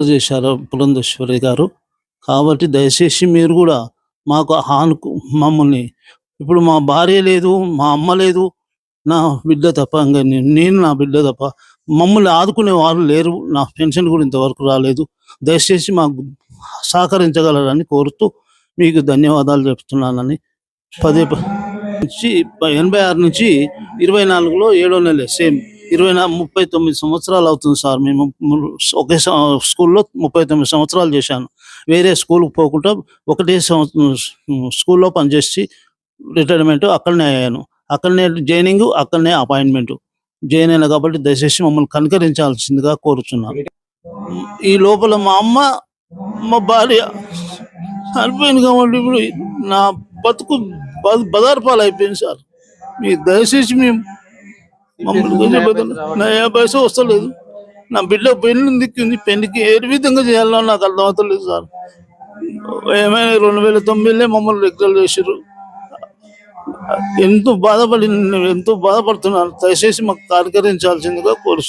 చేశారు బులందేశ్వరి గారు. కాబట్టి దయచేసి మీరు కూడా మాకు ఆనుకు మమ్మల్ని ఇప్పుడు మా భార్య లేదు మా అమ్మ లేదు నా బిడ్డ తప్ప ఇంకా నేను నా బిడ్డ తప్ప మమ్మల్ని ఆదుకునే వాళ్ళు లేరు నా పెన్షన్ కూడా ఇంతవరకు రాలేదు. దయచేసి మాకు సహకరించగలరని కోరుతూ మీకు ధన్యవాదాలు చెప్తున్నానని పదే నుంచి ఎనభై ఆరు నుంచి ఇరవై నాలుగులో ఏడో నెల సేమ్ ఇరవై ముప్పై తొమ్మిది సంవత్సరాలు అవుతుంది సార్. మేము ఒకే స- స్కూల్లో ముప్పై తొమ్మిది సంవత్సరాలు చేశాను. వేరే స్కూల్కి పోకుండా ఒకటే సంవత్సరం స్కూల్లో పనిచేసి రిటైర్మెంట్ అక్కడనే అయ్యాను. అక్కడనే జాయినింగ్ అక్కడనే అపాయింట్మెంట్. జాయిన్ అయినా కాబట్టి దయచేసి మమ్మల్ని కనుకరించాల్సిందిగా కోరుచున్నాను. ఈ లోపల మా అమ్మ మా భార్య చనిపోయింది కాబట్టి ఇప్పుడు నా బతుకు బదార్పాలు అయిపోయింది సార్. మీ దయచేసి మేము నా ఏ వయసు వస్తలేదు. నా బిడ్డ పెళ్ళి దిక్కింది. పెళ్ళికి ఏ విధంగా చేయాలో నాకు అర్థమవుతలేదు సార్. ఏమైనా రెండు వేల తొమ్మిదిలో మమ్మల్ని రెగ్యులర్ చేసారు ఎంతో బాధపడి ఎంతో బాధపడుతున్నాను. దయచేసి మాకు కార్యకరించాల్సిందిగా కోరుచు